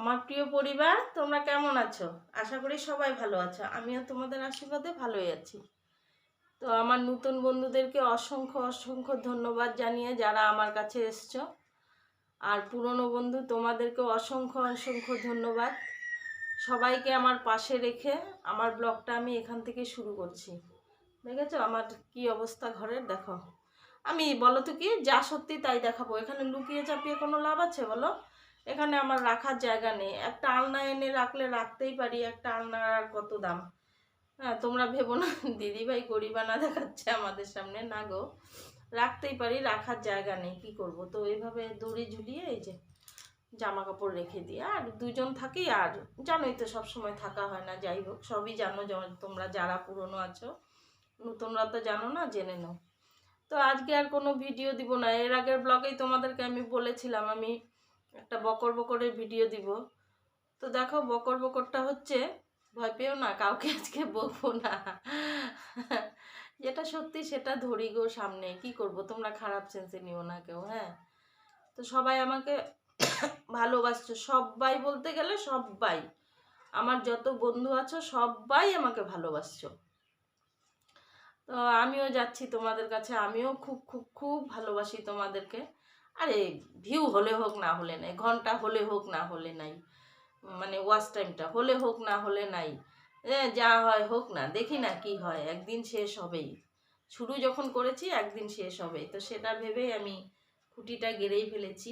আমার প্রিয় পরিবার, তোমরা কেমন আছো? আশা করি সবাই ভালো আছো। আমিও তোমাদের আশীর্বাদে ভালোই আছি। তো আমার নতুন বন্ধুদেরকে অসংখ্য অসংখ্য ধন্যবাদ জানিয়ে যারা আমার কাছে এসছো। আর পুরনো বন্ধু তোমাদেরকে অসংখ্য অসংখ্য ধন্যবাদ। সবাইকে আমার পাশে রেখে আমার ব্লগটা আমি এখান থেকে শুরু করছি। দেখেছ আমার কি অবস্থা ঘরের? দেখো। আমি বলো তো কি, যা সত্যি তাই দেখাবো। এখানে লুকিয়ে চাপিয়ে কোনো লাভ আছে বলো? এখানে আমার রাখার জায়গা নেই। একটা আলনা এনে রাখলে রাখতেই পারি, একটা আলনার আর কত দাম? হ্যাঁ তোমরা ভেবো না। দিদিভাই গরিবানা দেখাচ্ছে আমাদের সামনে, না গো। রাখতেই পারি, রাখার জায়গা নেই, কি করব? তো এইভাবে দড়ি ঝুলিয়ে এই যে জামা কাপড় রেখে দিয়ে, আর দুজন থাকি, আর জানোই তো সব সময় থাকা হয় না, যাই হোক, সবই জানো তোমরা যারা পুরনো আছো নতুনরা তো জানো না, জেনে নাও। তো আজকে আর কোনো ভিডিও দিব না। এর আগের ব্লগেই তোমাদেরকে আমি বলেছিলাম, আমি একটা বকর বকরের ভিডিও দিব। তো দেখো, বকর বকরটা হচ্ছে, ভয় পেও না, কাউকে আজকে বকবো না। যেটা সত্যি সেটা ধরি গো সামনে, কি করব? তোমরা খারাপ সেন্সে নিও না কেউ হ্যাঁ? তো সবাই আমাকে ভালোবাসছো সবাই বলতে গেলে সবাই আমার যত বন্ধু আছো সবাই আমাকে ভালোবাসছো। তো আমিও যাচ্ছি তোমাদের কাছে, আমিও খুব খুব খুব ভালোবাসি তোমাদেরকে। আরে ভিউ হলে হোক না হলে নাই, ঘণ্টা হলে হোক না হলে নাই মানে ওয়াচ টাইমটা হলে হোক না হলে নাই যা হয় হোক না, দেখি না কি হয়, একদিন শেষ হবেই। শুরু যখন করেছি, একদিন শেষ হবেই তো সেটা ভেবেই আমি খুঁটিটা গেড়েই ফেলেছি।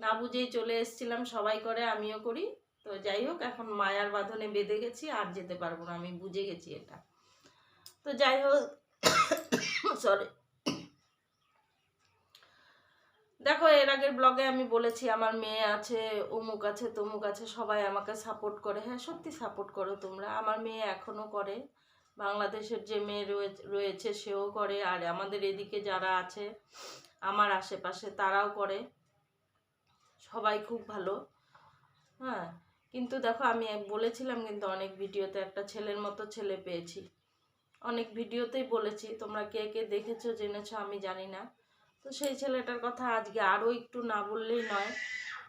না বুঝেই চলে এসেছিলাম, সবাই করে, আমিও করি। তো যাই হোক, এখন মায়ার বাঁধনে বেঁধে গেছি, আর যেতে পারব না, আমি বুঝে গেছি এটা। তো যাই হোক সরি দেখো, এর আগের ব্লগে আমি বলেছি, আমার মেয়ে আছে, অমুক আছে, তমুক আছে, সবাই আমাকে সাপোর্ট করে। হ্যাঁ সত্যি সাপোর্ট করো তোমরা। আমার মেয়ে এখনও করে। বাংলাদেশের যে মেয়ে রয়ে- রয়েছে, সেও করে। আর আমাদের এদিকে যারা আছে, আমার আশেপাশে, তারাও করে। সবাই খুব ভালো। হ্যাঁ কিন্তু দেখো, আমি বলেছিলাম কিন্তু অনেক ভিডিওতে একটা ছেলের মতো ছেলে পেয়েছি। অনেক ভিডিওতেই বলেছি, তোমরা কে কে দেখেছ, জেনেছো, আমি জানি না। তো সেই ছেলেটার কথা আজকে আরও একটু না বললেই নয়।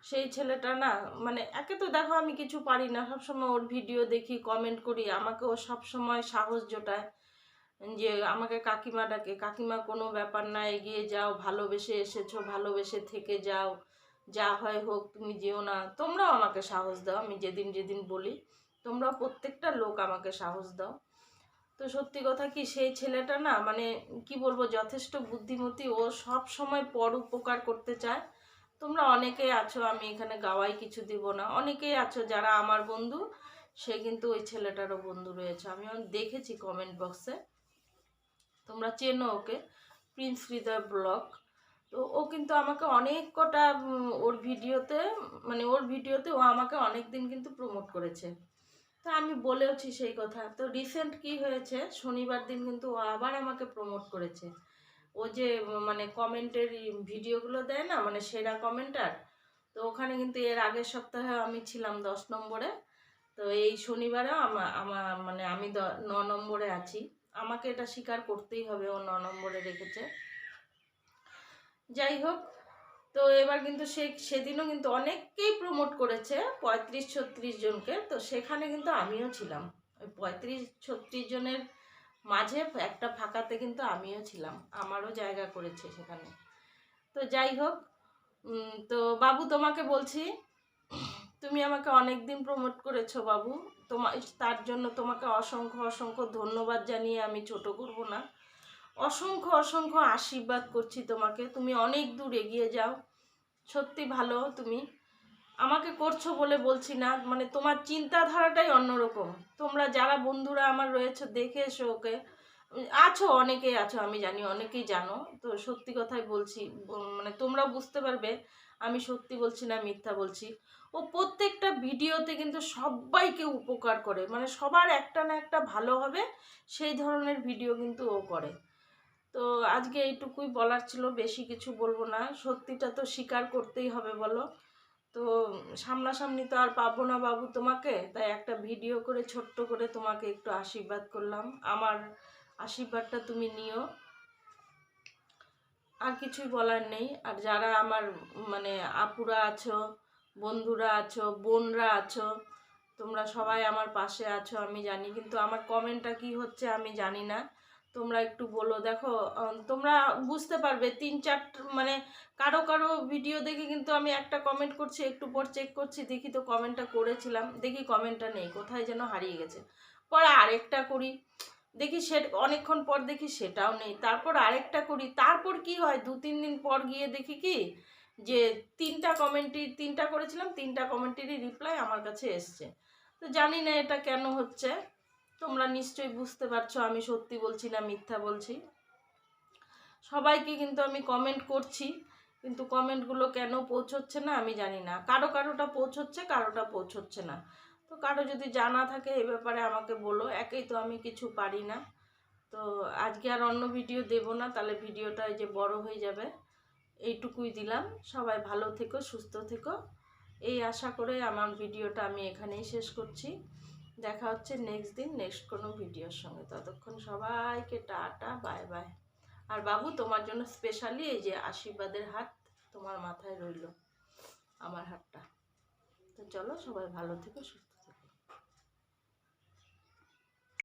সেই ছেলেটা না মানে একে তো দেখো আমি কিছু পারি না, সবসময় ওর ভিডিও দেখি কমেন্ট করি, আমাকে ও সবসময় সাহস জোটায় যে আমাকে কাকিমা ডাকে, কাকিমা কোনো ব্যাপার না, এগিয়ে যাও, ভালোবেসে এসেছ, ভালোবেসে থেকে যাও, যা হয় হোক, তুমি যেও না, তোমরাও আমাকে সাহস দাও, আমি যেদিন যেদিন বলি তোমরা প্রত্যেকটা লোক আমাকে সাহস দাও। তো সত্যি কথা কি সেই ছেলেটা না মানে কি বলব, যথেষ্ট বুদ্ধিমতী, ও সব সময় পর উপকার করতে চায়। তোমরা অনেকেই আছো, আমি এখানে গাওয়াই কিছু দিব না। অনেকেই আছো যারা আমার বন্ধু, সে কিন্তু ওই ছেলেটারও বন্ধু রয়েছে। আমি অনেক দেখেছি কমেন্ট বক্সে তোমরা চেনো ওকে প্রিন্স হৃদয় ব্লগ তো ও কিন্তু আমাকে অনেক কটা ওর ভিডিওতে মানে ওর ভিডিওতে ও আমাকে অনেক দিন কিন্তু প্রমোট করেছে। তা আমি বলেওছি সেই কথা। তো রিসেন্ট কি হয়েছে? শনিবার দিন কিন্তু ও আবার আমাকে প্রমোট করেছে। ও যে মানে কমেন্টের ভিডিওগুলো দেয় না মানে সেরা কমেন্টার তো ওখানে কিন্তু এর আগের সপ্তাহে আমি ছিলাম দশ নম্বরে। তো এই শনিবারেও আমার আমার মানে আমি ন নম্বরে আছি। আমাকে এটা স্বীকার করতেই হবে, ও ন নম্বরে রেখেছে। যাই হোক তো এবার কিন্তু সে, সেদিনও কিন্তু অনেককেই প্রমোট করেছে পঁয়ত্রিশ ছত্রিশ জনকে। তো সেখানে কিন্তু আমিও ছিলাম। ওই পঁয়ত্রিশ ছত্রিশ জনের মাঝে একটা ফাঁকাতে কিন্তু আমিও ছিলাম। আমারও জায়গা করেছে সেখানে। তো যাই হোক তো বাবু তোমাকে বলছি, তুমি আমাকে অনেক দিন প্রমোট করেছ বাবু। তোমার তার জন্য তোমাকে অসংখ্য অসংখ্য ধন্যবাদ জানিয়ে আমি ছোট করব না। অসংখ্য অসংখ্য আশীর্বাদ করছি তোমাকে। তুমি অনেক দূর এগিয়ে যাও। সত্যি ভালো তুমি। আমাকে করছ বলে বলছি না। মানে তোমার চিন্তাধারাটাই অন্যরকম। তোমরা যারা বন্ধুরা আমার রয়েছে, দেখে এসো ওকে। আছো, অনেকেই আছো, আমি জানি, অনেকেই জানো। তো সত্যি কথাই বলছি মানে তোমরা বুঝতে পারবে, আমি সত্যি বলছি না, মিথ্যা বলছি। ও প্রত্যেকটা ভিডিওতে কিন্তু সবাইকে উপকার করে। মানে সবার একটা না একটা ভালো হবে, সেই ধরনের ভিডিও কিন্তু ও করে। তো আজকে এইটুকুই বলার ছিল, বেশি কিছু বলব না। সত্যিটা তো স্বীকার করতেই হবে বলো। তো সামনাসামনি তো আর পাবো না বাবু তোমাকে, তাই একটা ভিডিও করে, ছোট্ট করে তোমাকে একটু আশীর্বাদ করলাম। আমার আশীর্বাদটা তুমি নিও। আর কিছুই বলার নেই। আর যারা আমার মানে আপুরা আছো, বন্ধুরা আছো, বোনরা আছো, তোমরা সবাই আমার পাশে আছো, আমি জানি। কিন্তু আমার কমেন্টটা কি হচ্ছে আমি জানি না। তোমরা একটু বলো, দেখো তোমরা বুঝতে পারবে, তিন চার মানে কারও কারও ভিডিও দেখে কিন্তু আমি একটা কমেন্ট করছি, একটু পর চেক করছি, দেখি তো কমেন্টটা করেছিলাম, দেখি কমেন্টটা নেই, কোথায় যেন হারিয়ে গেছে। পরে আরেকটা করি, দেখি সে, অনেকক্ষণ পর দেখি সেটাও নেই, তারপর আরেকটা করি, তারপর কি হয়, দু তিন দিন পর গিয়ে দেখি কি, যে তিনটা কমেন্টই তিনটা করেছিলাম, তিনটা কমেন্টেরই রিপ্লাই আমার কাছে এসছে। তো জানি না এটা কেন হচ্ছে। তোমরা নিশ্চয়ই বুঝতে পারছ, আমি সত্যি বলছি না, মিথ্যা বলছি। সবাইকে কিন্তু আমি কমেন্ট করছি, কিন্তু কমেন্টগুলো কেন পৌঁছচ্ছে না আমি জানি না। কারও কারোটা পৌঁছচ্ছে কারোটা পৌঁছচ্ছে না। তো কারও যদি জানা থাকে এ ব্যাপারে আমাকে বলো, একেই তো আমি কিছু পারি না। তো আজকে আর অন্য ভিডিও দেব না, তাহলে ভিডিওটা যে বড় হয়ে যাবে। এইটুকুই দিলাম। সবাই ভালো থেকো, সুস্থ থেকো। এই আশা করে আমার ভিডিওটা আমি এখানেই শেষ করছি। দেখা হচ্ছে নেক্সট দিন নেক্সট কোনো ভিডিওর সঙ্গে। ততক্ষণ সবাইকে টাটা বাই বাই আর বাবু, তোমার জন্য স্পেশালি এই যে আশীর্বাদের হাত তোমার মাথায় রইল, আমার হাতটা। তো চলো, সবাই ভালো থেকো, সুস্থ